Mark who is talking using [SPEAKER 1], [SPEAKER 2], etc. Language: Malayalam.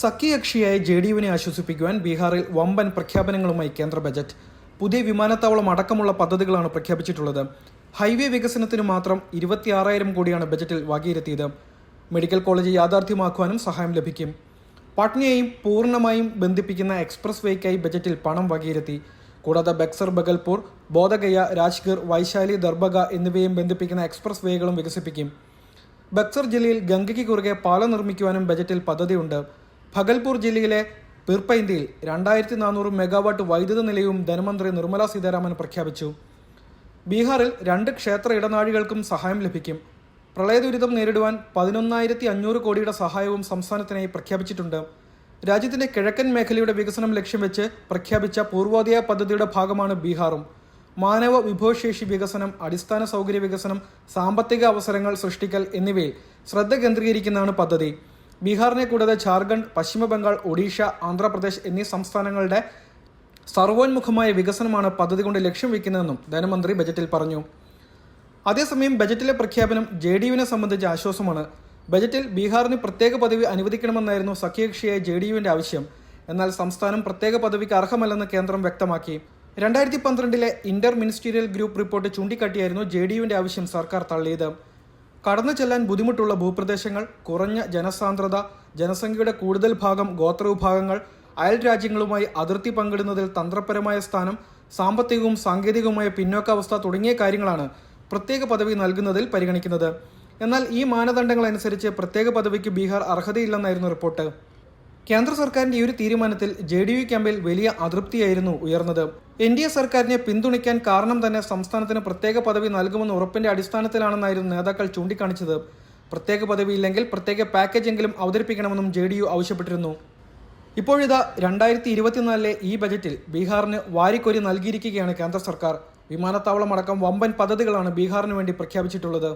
[SPEAKER 1] സഖ്യകക്ഷിയായ ജെ ഡി യുവിനെ ആശ്വസിപ്പിക്കുവാൻ ബീഹാറിൽ വമ്പൻ പ്രഖ്യാപനങ്ങളുമായി കേന്ദ്ര ബജറ്റ് പുതിയ വിമാനത്താവളം അടക്കമുള്ള പദ്ധതികളാണ് പ്രഖ്യാപിച്ചിട്ടുള്ളത്. ഹൈവേ വികസനത്തിന് മാത്രം ഇരുപത്തിയാറായിരം കോടിയാണ് ബജറ്റിൽ വകയിരുത്തിയത്. മെഡിക്കൽ കോളേജ് യാഥാർത്ഥ്യമാക്കുവാനും സഹായം ലഭിക്കും. പട്നയെയും പൂർണമായും ബന്ധിപ്പിക്കുന്ന എക്സ്പ്രസ് വേക്കായി ബജറ്റിൽ പണം വകയിരുത്തി. കൂടാതെ ബക്സർ ബഗൽപൂർ ബോധഗയ രാജ്ഗർ വൈശാലി ദർബഗ എന്നിവയും ബന്ധിപ്പിക്കുന്ന എക്സ്പ്രസ് വേകളും വികസിപ്പിക്കും. ബക്സർ ജില്ലയിൽ ഗംഗയ്ക്ക് കുറുകെ പാലം നിർമ്മിക്കുവാനും ബജറ്റിൽ പദ്ധതിയുണ്ട്. ഭഗൽപൂർ ജില്ലയിലെ പിർപ്പൈന്തിയിൽ രണ്ടായിരത്തി നാനൂറ് മെഗാവാട്ട് വൈദ്യുത നിലയവും ധനമന്ത്രി നിർമ്മല സീതാരാമൻ പ്രഖ്യാപിച്ചു. ബീഹാറിൽ രണ്ട് ക്ഷേത്ര ഇടനാഴികൾക്കും സഹായം ലഭിക്കും. പ്രളയദുരിതം നേരിടുവാൻ പതിനൊന്നായിരത്തി അഞ്ഞൂറ് കോടിയുടെ സഹായവും സംസ്ഥാനത്തിനായി പ്രഖ്യാപിച്ചിട്ടുണ്ട്. രാജ്യത്തിന്റെ കിഴക്കൻ മേഖലയുടെ വികസനം ലക്ഷ്യം വെച്ച് പ്രഖ്യാപിച്ച പൂർവോദയ പദ്ധതിയുടെ ഭാഗമാണ് ബീഹാറും. മാനവ വിഭവശേഷി വികസനം അടിസ്ഥാന സൗകര്യ വികസനം സാമ്പത്തിക അവസരങ്ങൾ സൃഷ്ടിക്കൽ എന്നിവയിൽ ശ്രദ്ധ കേന്ദ്രീകരിക്കുന്നതാണ് പദ്ധതി. ബീഹാറിനെ കൂടാതെ ജാർഖണ്ഡ് പശ്ചിമ ബംഗാൾ ഒഡീഷ ആന്ധ്രാപ്രദേശ് എന്നീ സംസ്ഥാനങ്ങളുടെ സർവോന്മുഖമായ വികസനമാണ് പദ്ധതി കൊണ്ട് ലക്ഷ്യം വയ്ക്കുന്നതെന്നും ധനമന്ത്രി ബജറ്റിൽ പറഞ്ഞു. അതേസമയം ബജറ്റിലെ പ്രഖ്യാപനം ജെ ഡി യുവിനെ സംബന്ധിച്ച് ആശ്വാസമാണ്. ബജറ്റിൽ ബീഹാറിന് പ്രത്യേക പദവി അനുവദിക്കണമെന്നായിരുന്നു സഖ്യകക്ഷിയായ ജെ ഡി യുവിന്റെ ആവശ്യം. എന്നാൽ സംസ്ഥാനം പ്രത്യേക പദവിക്ക് അർഹമല്ലെന്ന് കേന്ദ്രം വ്യക്തമാക്കി. രണ്ടായിരത്തി പന്ത്രണ്ടിലെ ഇന്റർ മിനിസ്റ്റീരിയൽ ഗ്രൂപ്പ് റിപ്പോർട്ട് ചൂണ്ടിക്കാട്ടിയായിരുന്നു ജെ ഡി യുവിന്റെ ആവശ്യം സർക്കാർ തള്ളിയത്. കടന്നു ചെല്ലാൻ ബുദ്ധിമുട്ടുള്ള ഭൂപ്രദേശങ്ങൾ കുറഞ്ഞ ജനസാന്ദ്രത ജനസംഖ്യയുടെ കൂടുതൽ ഭാഗം ഗോത്രവിഭാഗങ്ങൾ അയൽ രാജ്യങ്ങളുമായി അതിർത്തി പങ്കിടുന്നതിൽ തന്ത്രപരമായ സ്ഥാനം സാമ്പത്തികവും സാങ്കേതികവുമായ പിന്നോക്കാവസ്ഥ തുടങ്ങിയ കാര്യങ്ങളാണ് പ്രത്യേക പദവി നൽകുന്നതിൽ പരിഗണിക്കുന്നത്. എന്നാൽ ഈ മാനദണ്ഡങ്ങൾ അനുസരിച്ച് പ്രത്യേക പദവിക്ക് ബീഹാർ അർഹതയില്ലെന്നായിരുന്നു റിപ്പോർട്ട്. കേന്ദ്ര സർക്കാരിന്റെ ഈ ഒരു തീരുമാനത്തിൽ ജെ ഡി യു ക്യാമ്പിൽ വലിയ അതൃപ്തിയായിരുന്നു ഉയർന്നത്. എൻ ഡി എ സർക്കാരിനെ പിന്തുണയ്ക്കാൻ കാരണം തന്നെ സംസ്ഥാനത്തിന് പ്രത്യേക പദവി നൽകുമെന്ന ഉറപ്പിന്റെ അടിസ്ഥാനത്തിലാണെന്നായിരുന്നു നേതാക്കൾ ചൂണ്ടിക്കാണിച്ചത്. പ്രത്യേക പദവി ഇല്ലെങ്കിൽ പ്രത്യേക പാക്കേജെങ്കിലും അവതരിപ്പിക്കണമെന്നും ജെ ഡി യു ആവശ്യപ്പെട്ടിരുന്നു. ഇപ്പോഴിതാ രണ്ടായിരത്തി ഇരുപത്തിനാലിലെ ഈ ബജറ്റിൽ ബീഹാറിന് വാരിക്കൊരി നൽകിയിരിക്കുകയാണ് കേന്ദ്ര സർക്കാർ. വിമാനത്താവളം അടക്കം വമ്പൻ പദ്ധതികളാണ് ബീഹാറിന് വേണ്ടി പ്രഖ്യാപിച്ചിട്ടുള്ളത്.